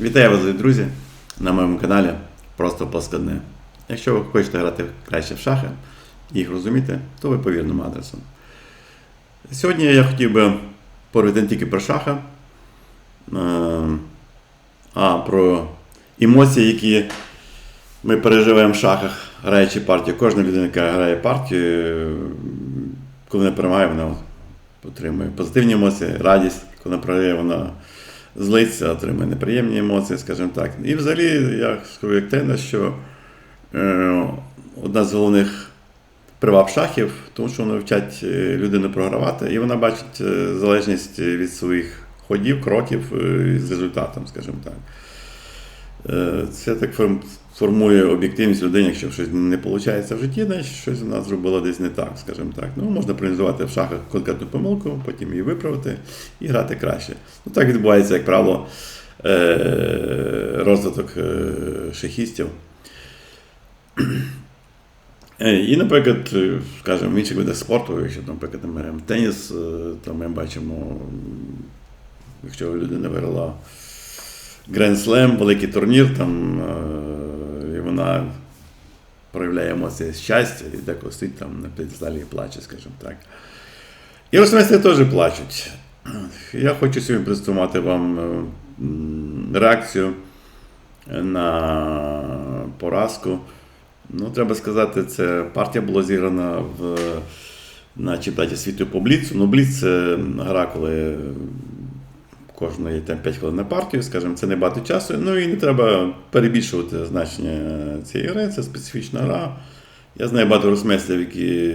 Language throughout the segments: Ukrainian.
Вітаю вас, друзі, на моєму каналі Просто Плоскодне. Якщо ви хочете грати краще в шахи і їх розуміти, то ви по вірному адресу. Сьогодні я хотів би поговорити не тільки про шахи, е, а про емоції, які ми переживаємо в шахах, граючи партію. Кожна людина, яка грає партію, коли вона перемагає, вона отримує позитивні емоції, радість, коли вона програє, вона злиться, отримує неприємні емоції, скажімо так. І взагалі, я скажу як тренер, що е, одна з головних приваб шахів, тому що вони вчать е, людину програвати, і вона бачить е, залежність від своїх ходів, кроків е, з результатом, скажімо так. Е, Це так форм- формує об'єктивність людини, якщо щось не виходить в житті, значить щось вона зробила десь не так, скажімо так. Ну, можна проаналізувати в шахах конкретну помилку, потім її виправити і грати краще. Ну, так відбувається, як правило, е, розвиток е, шахістів. І, наприклад, скажімо, в інших видах спорту, якщо, наприклад, ми в теніс, то ми бачимо, якщо людина виграла Grand Slam, великий турнір, там, е, і вона проявляє емоції щастя, і деколи стоїть там на п'єдесталі і плаче, скажімо так. І росмейстери теж плачуть. Я хочу сьогодні представити вам е, реакцію на поразку. Ну, треба сказати, це партія була зіграна в, на чемпіонаті світу по Бліцу. Ну, Бліц це гра, коли кожного є там 5 хвилин на партію, скажімо, це не багато часу. Ну і не треба перебільшувати значення цієї гри, це специфічна гра. Я знаю багато росмейстерів, які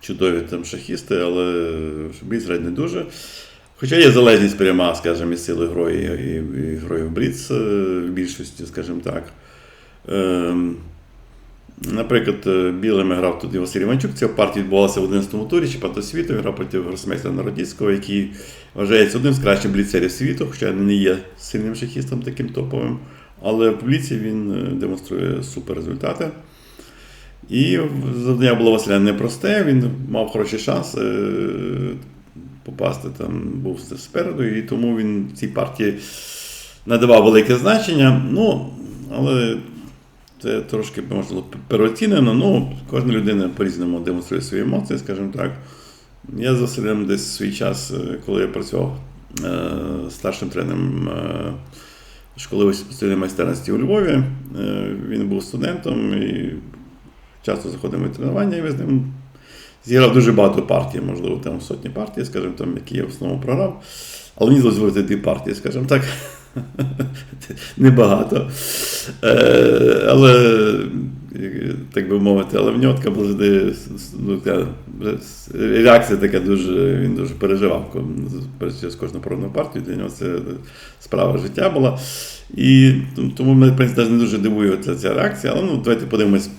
чудові там шахісти, але Бліц грає не дуже. Хоча є залежність пряма, скажімо, із силою грою і, і грою в Бліц е, в більшості, скажімо так. Ем, Наприклад, е, білими грав тут Василь Іванчук. Ця партія відбувалася в 11-му турі чемпіонату світу. Грав проти гросмейстера Народівського, який вважається одним з кращих бліцерів світу, хоча не є сильним шахістом таким топовим. Але в бліці він е, демонструє супер результати. І завдання було Василя непросте, він мав хороший шанс е, попасти там, був спереду, і тому він цій партії надавав велике значення. Ну, але це трошки можливо переоцінено. Ну, кожна людина по-різному демонструє свої емоції, скажімо так. Я з Василем десь свій час, е, коли я працював е, старшим тренером е, школи високої майстерності у Львові, він був студентом і часто заходимо в тренування, і ми з ним зіграв дуже багато партій, можливо, там сотні партій, скажімо, там, які я в основному програв. Але мені дозволити дві партії, скажімо так. Небагато. Е, але, так би мовити, але в нього така була ну, реакція така дуже, він дуже переживав через кожну пробну партію. Для нього це справа життя була. І тому мене, в принципі, навіть не дуже дивує ця, ця реакція. Але ну, давайте подивимось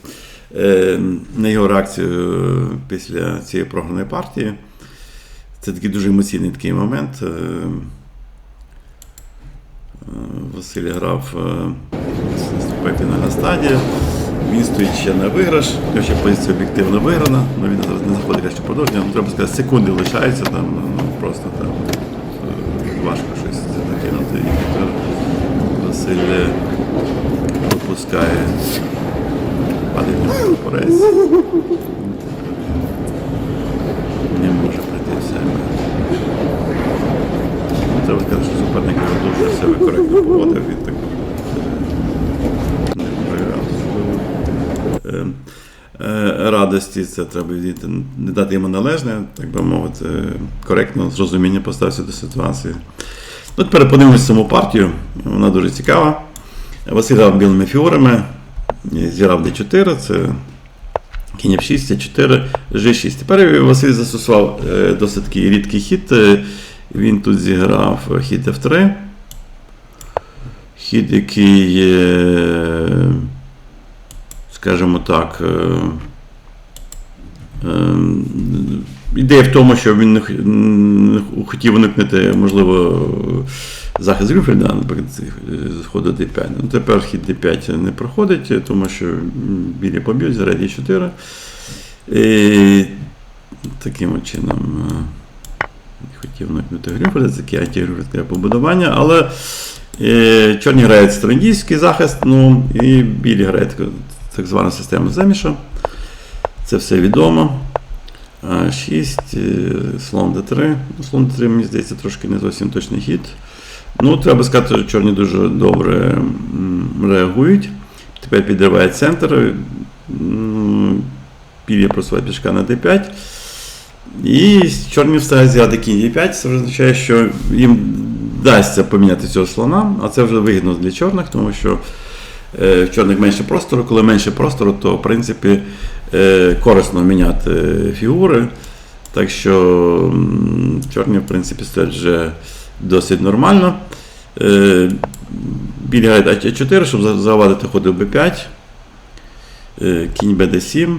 е, на його реакцію після цієї програної партії. Це такий дуже емоційний такий момент. Е, Василь грав е, наступає стадія. Він стоїть ще на виграш, у нього ще позиція об'єктивно виграна, але він зараз не заходить краще продовження. Ну, треба сказати, секунди лишаються там, ну просто там е, важко щось накинути. І тепер Василь е, пропускає падає на порець. Не може прийти в себе. Ну, Треба сказати, що суперник його себе коректно поводив. Він так е, не проявляв е, радості. Це треба не дати йому належне, так би мовити, коректно, з розумінням поставився до ситуації. Ну, тепер подивимося саму партію. Вона дуже цікава. Василь грав білими фігурами, зіграв D4, це кінь F6, C4, G6. Тепер Василь застосував е, досить такий рідкий хід. Е, Він тут зіграв хід F3. Хід, який, е, скажімо так, е, е, ідея в тому, що він хотів уникнути, можливо, захист Грюфельда, наприклад, ходу D5. Ну, тепер хід D5 не проходить, тому що білі поб'ють, зараз D4. І таким чином е, хотів уникнути Грюфельда, це таке антигрюфельдське побудування, але Е, Чорні грають стрендійський захист, ну і білі грають так, звану систему заміша. Це все відомо. 6, слон d3. Ну, слон d3, мені здається, трошки не зовсім точний хід. Ну, треба сказати, що чорні дуже добре реагують. Тепер підриває центр. Білі просуває пішка на d5. І чорні встигають зіграти кінь d5. Це означає, що їм вдасться поміняти цього слона, а це вже вигідно для чорних, тому що е, в чорних менше простору. Коли менше простору, то в принципі е, корисно міняти фігури. Так що чорні, в принципі, стоять вже досить нормально. Е, Білі грають А4, щоб завадити ходи в Б5. Е, Кінь БД7.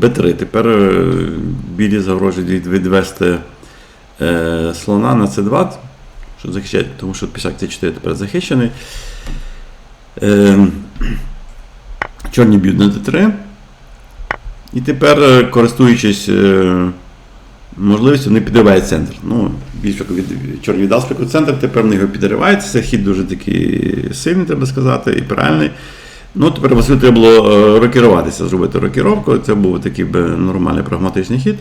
Б3. Тепер е, білі загрожують від- відвести е, слона на С2, що захищає, тому що пішак С4 тепер захищений. Е, чорні б'ють на Д3. І тепер, е, користуючись е, можливістю, вони підривають центр. Ну, більше від, чорні віддав спеку центр, тепер вони його підривають. Це хід дуже такий сильний, треба сказати, і правильний. Ну, тепер Василю треба було е, рокіруватися, зробити рокіровку. Це був такий би нормальний прагматичний хід.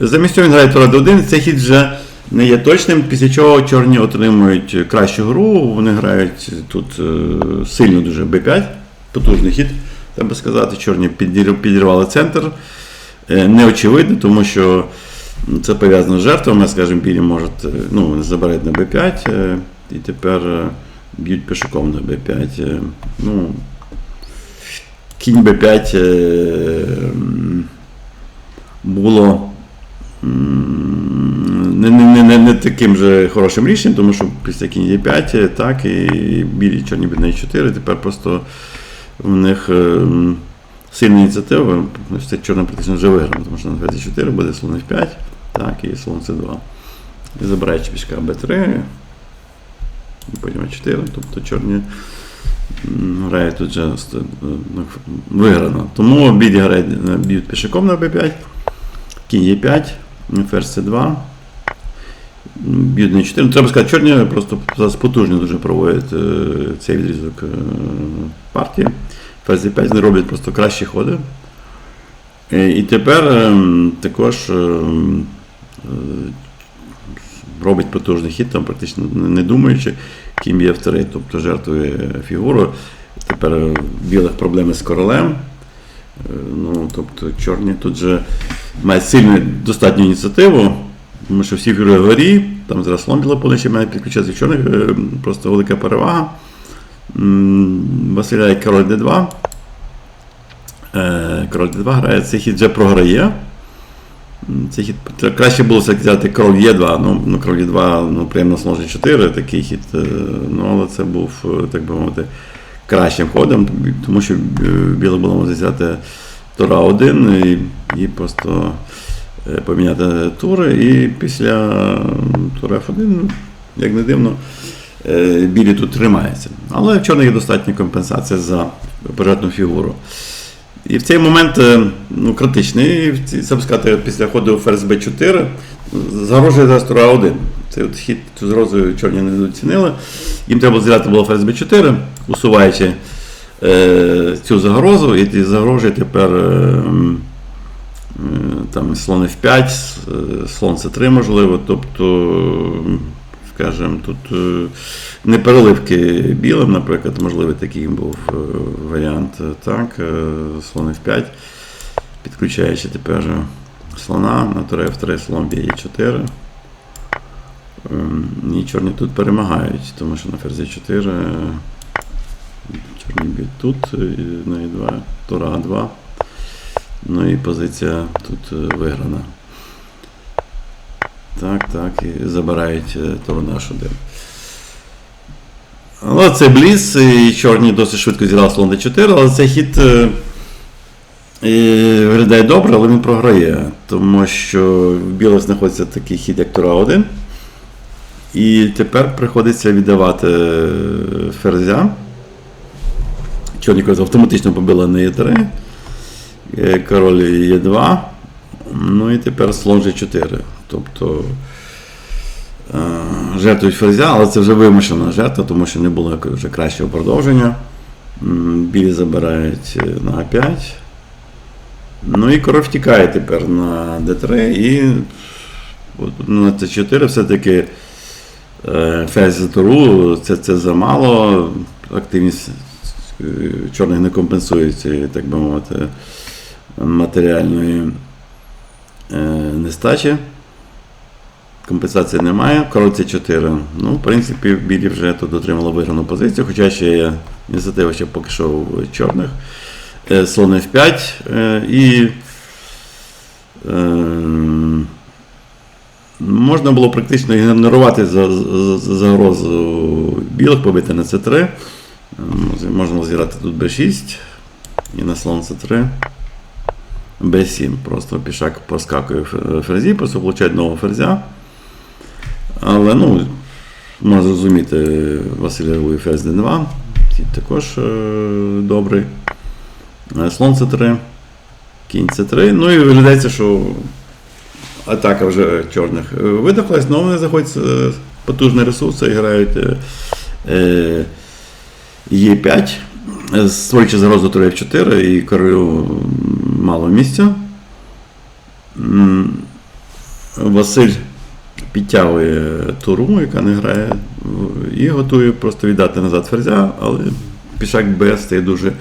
Замість цього він грає Тура D1, цей хід вже не є точним, після чого чорні отримують кращу гру. Вони грають тут е, сильно дуже B5, потужний хід, треба сказати. Чорні підірвали центр. Е, Неочевидно, тому що це пов'язано з жертвами, скажімо, білі можуть, е, ну, вони на B5 е, і тепер б'ють пішаком на B5. е, Ну, кінь B5 е, було м, не, не, не, не таким же хорошим рішенням, тому що після кінь Е5, е, так, і білі чорні бідні 4, тепер просто в них е, сильна ініціатива, це чорна практично вже виграна, тому що на 24 буде слон F5, так, і слон С2. І забираючи пішка Б3, і потім А4, тобто чорні грають тут вже ну, виграно. Тому білі грають, е, б'ють пішаком на Б5, кінь Е5, ферзь С2. На 4. Ну, Треба сказати, чорні просто зараз потужно дуже проводять е, цей відрізок е, партії. Ферзь Е5 вони роблять просто кращі ходи. Е, І тепер також робить потужний хід, там практично не думаючи, ким є вторий, тобто жертвує фігуру. Тепер білих проблеми з королем. Ну, тобто чорні тут же мають сильну достатню ініціативу, тому що всі фігури горі, там зараз слон білополе ще має підключатися чорних, е, просто велика перевага. Василя король d2. Е, Король d2 грає, цей хід вже програє. Цей хід краще було взяти король Е2. Ну, ну король Е2, ну, приємно слон G4, такий хід. е, Ну, але це був, так би мовити, кращим ходом, тому що біло було взяти тура 1 і, і просто поміняти тури. І після тура F1, ну, як не дивно, е, білі тут тримаються. Але в чорних є достатня компенсація за бюджетну фігуру. І в цей момент е, ну, критичний, б сказати, після ходу ферзь Б4 загрожує зараз тура 1. Цей от хід цю згрозу чорні не доцінили. Їм треба зіграти було ферзь Б4, усуваючи е, цю загрозу, і загрожує тепер е, е, там, слон F5, е, слон С3 можливо. Тобто, скажімо, тут е, не переливки білим, наприклад, можливий такий був е, варіант. е, Так, е, слон F5, підключаючи тепер е, слона на туре F3, слон б'є 4. Ем, І чорні тут перемагають, тому що на ферзі 4 е, чорні б'ють тут, е, на E2, тура А2. Ну і позиція тут е, виграна. Так, так, і забирають е, туру на H1. Це бліс, і чорні досить швидко зіграв слон d4, але цей хід е, е, виглядає добре, але він програє, тому що в білих знаходиться такий хід, як тура 1. І тепер приходиться віддавати ферзя. Чорні автоматично побили на Е3. Е, Король Е2. Ну і тепер слон G4. Тобто е, жертвують ферзя, але це вже вимушена жертва, тому що не було вже кращого продовження. Білі забирають е, на А5. Ну і король втікає тепер на Д3 і на С4 все-таки ферзь за туру, це, це замало. Активність чорних не компенсується, так би мовити, матеріальної е, нестачі. Компенсації немає. Король С4. Ну, в принципі, білі вже тут отримали виграну позицію, хоча ще є ініціатива ще поки що у чорних. Е, Слон F5 е, і можна було практично ігнорувати за- за- за- загрозу білих, побити на С3. Е, Можна зіграти тут Б6 і на слон С3. Б7. Просто пішак проскакує ферзі, просто получає нового ферзя. Але ну, можна зрозуміти, Василь реагує ферзь Д2. Хід також е, добрий. Слон С3, кінь С3. Ну і виглядається, що атака вже чорних е, видохлась, але вони заходять е, потужні ресурси і грають е, е, Е5, е, створюючи загрозу турі F4 і королю мало місця. Василь підтягує туру, яка не грає, і готує просто віддати назад ферзя, але пішак Б стає дуже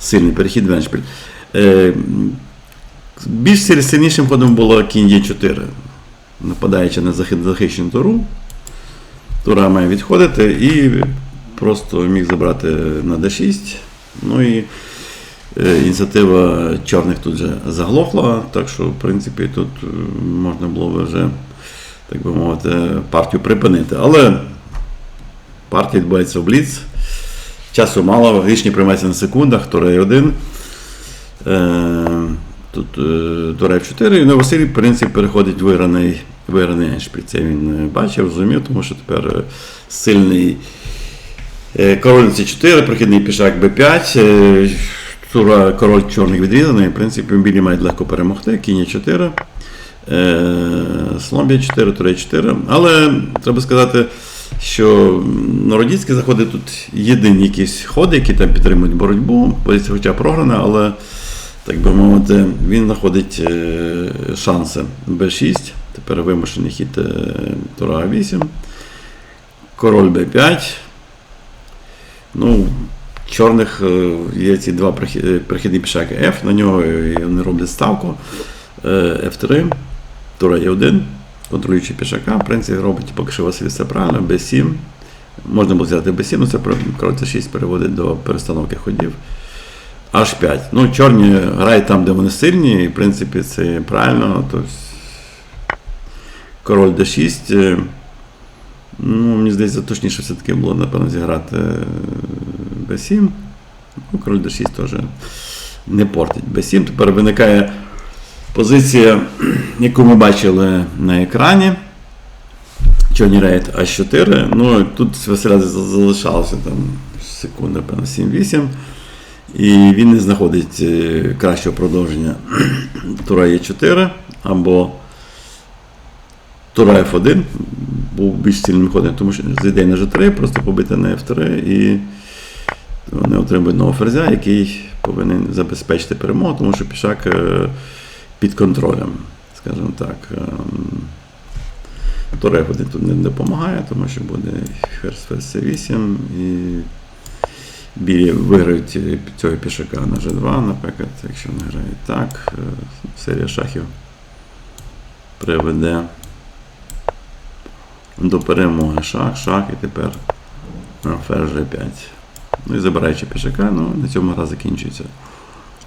сильний перехід в Еншпіль. Е, більш сильнішим ходом було кінь Е4, нападаючи на захи- захищену туру. Тура має відходити і просто міг забрати на d6. Ну і е, ініціатива чорних тут вже заглохла, так що, в принципі, тут е, можна було би вже, так би мовити, партію припинити. Але партія відбувається в Бліц. Часу мало, рішення приймається на секундах, тура 1. Е, тут е, тура F4, і на Василій, в принципі, переходить виграний, виграний еншпіль. Це він е, бачив, розумів, тому що тепер е, сильний е, король C4, прохідний пішак B5. Тура король чорних відрізаний. В принципі, білі мають легко перемогти. Кінь 4. Слон Б4, тура 4. Але треба сказати, що народівські заходи тут єдині якісь ходи, які там підтримують боротьбу. Позиція хоча програна, але, так би мовити, він знаходить е, шанси Б6. Тепер вимушений хід е, тура А8. Король Б5. Ну, чорних е, є ці два е, прихідні пішаки F, на нього вони роблять ставку. Е, F3, тура Е1, контролюючи пішака. В принципі, робить поки що Василь все правильно, B7. Можна було взяти B7, але це про- король C6 переводить до перестановки ходів. H5. Ну, чорні грають там, де вони сильні, і в принципі це правильно. Тобто, король D6. е, Ну, мені здається, точніше все-таки було, напевно, зіграти е, B7. Ну, король D6 теж не портить B7. Тепер виникає позиція, яку ми бачили на екрані. Чорні рейд А4. Ну, тут Василя залишалося там секунда, певно, 7-8. І він не знаходить е, кращого продовження тура Е4 або Тура F1 був більш сильним ходом, тому що з на G3, просто побити на F3 і вони отримують нового ферзя, який повинен забезпечити перемогу, тому що пішак е, під контролем, скажімо так. Ем, Тура F1 тут не допомагає, тому що буде ферзь ферзь C8 і білі виграють е, цього пішака на G2, наприклад, якщо вони грають так, е, серія шахів приведе до перемоги шах, шах і тепер е, ферзь G5. Ну і забираючи пішака, ну на цьому гра закінчується.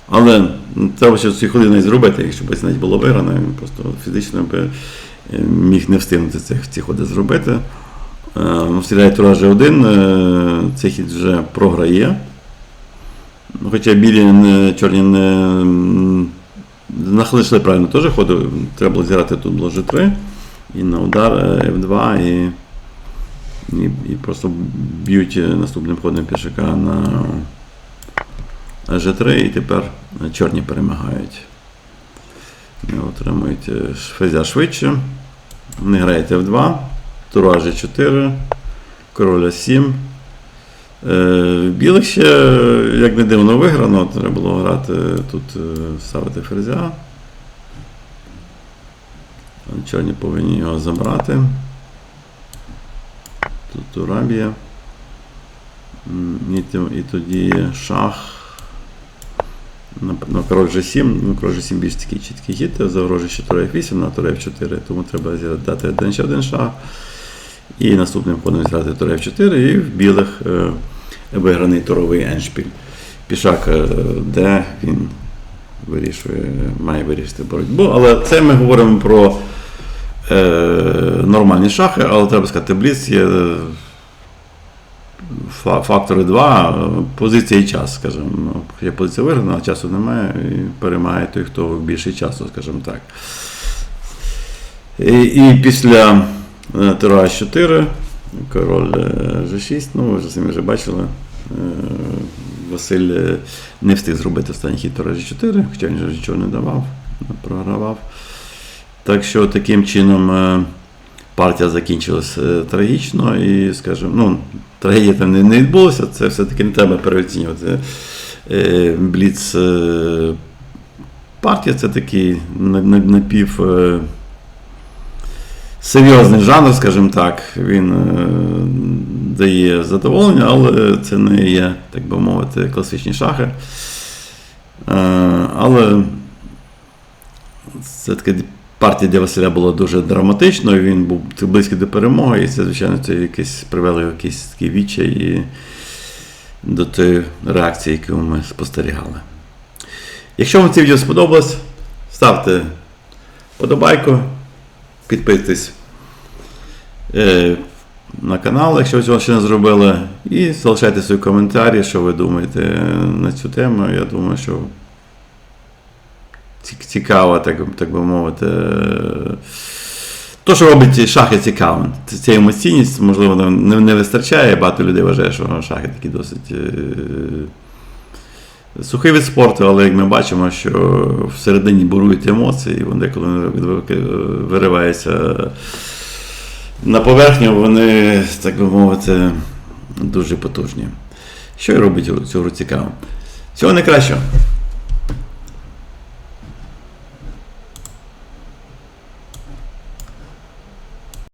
Але ну, треба ще ці не зробити, якщо б навіть було виграно, він просто фізично би е, міг не встигнути ці, ці ходи зробити. Е, Стріляє тура G1, е, цей хід вже програє. Ну, Хоча білі не, чорні не нахлишли правильно теж ходу. Треба було зіграти тут було G3 і на удар е, F2 і, і, і просто б'ють е, наступним ходом пішака на G3 і тепер е, чорні перемагають. Отримують е, ферзя швидше. Вони грають F2. Тура G4, короля 7. Е, в білих ще, як не дивно, виграно, треба було грати тут, е, ставити ферзя. Чорні повинні його забрати. Тут тура б'є. М, І, тоді шах. На король G7, ну король G7 більш такий чіткий хід, загрожує ще тура F8 на тура F4, тому треба дати один ще один шаг. І наступним ходом зіграти тура F4 і в білих е, виграний туровий еншпіль. Пішак е, де він вирішує, має вирішити боротьбу. Але це ми говоримо про е, нормальні шахи, але треба сказати, бліц є е, фактори 2, позиція і час, скажімо. Ну, Є позиція виграна, а часу немає, і перемагає той, хто більше часу, скажімо так. І, і після е, тура 4, король е, G6, ну ви вже самі вже бачили. е, Василь е, не встиг зробити останній хід тура G4, хоча він же нічого не давав, програвав. Так що таким чином е, партія закінчилась е, трагічно і, скажімо, ну, трагедія там не, відбулося, це все-таки не треба переоцінювати. Е, Бліц партія це такий на- на- напів. Серйозний жанр, скажімо так, він дає задоволення, але це не є, так би мовити, класичні шахи. Але все-таки партія для Василя була дуже драматичною, він був близький до перемоги, і це, звичайно, це якесь привело якийсь такий відчай і до тої реакції, яку ми спостерігали. Якщо вам це відео сподобалось, ставте подобайку, підписуйтесь е, на канал, якщо ви цього ще не зробили, і залишайте свої коментарі, що ви думаєте на цю тему. Я думаю, що ці- цікаво, так, так би мовити. То, що робить шахи цікавим. Ця емоційність, можливо, не, не вистачає. Багато людей вважає, що шахи такі досить е, сухий від спорту, але як ми бачимо, що всередині бурують емоції, вони деколи вириваються на поверхню, вони, так би мовити, дуже потужні. Що і робить цю гру цікавим. Всього найкращого!